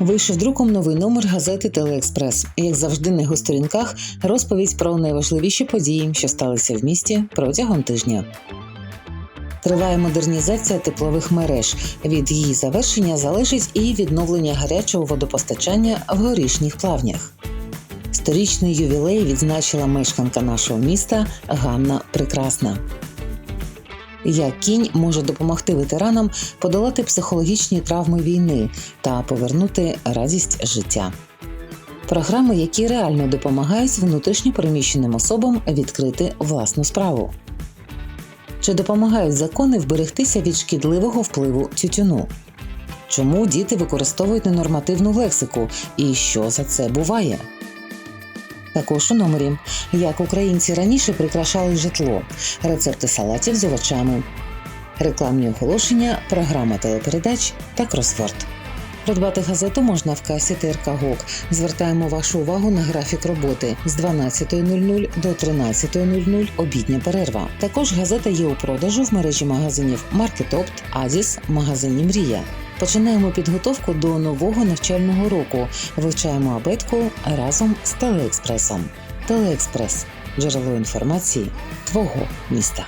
Вийшов друком новий номер газети Телеекспрес. Як завжди, на його сторінках розповідь про найважливіші події, що сталися в місті протягом тижня. Триває модернізація теплових мереж. Від її завершення залежить і відновлення гарячого водопостачання в горішніх плавнях. Сторічний ювілей відзначила мешканка нашого міста Ганна Прекрасна. Як кінь може допомогти ветеранам подолати психологічні травми війни та повернути радість життя. Програми, які реально допомагають внутрішньо переміщеним особам відкрити власну справу. Чи допомагають закони вберегтися від шкідливого впливу тютюну? Чому діти використовують ненормативну лексику і що за це буває? Також у номері як українці раніше прикрашали житло, рецепти салатів з овочами, рекламні оголошення, програма телепередач та кросворд. Придбати газету можна в касі ТРК ГОК. Звертаємо вашу увагу на графік роботи з 12.00 до 13.00 обідня перерва. Також газета є у продажу в мережі магазинів Маркетопт, Адіс, магазині Мрія. Починаємо підготовку до нового навчального року. Вивчаємо абетку разом з Телеекспресом. Телеекспрес джерело інформації твого міста.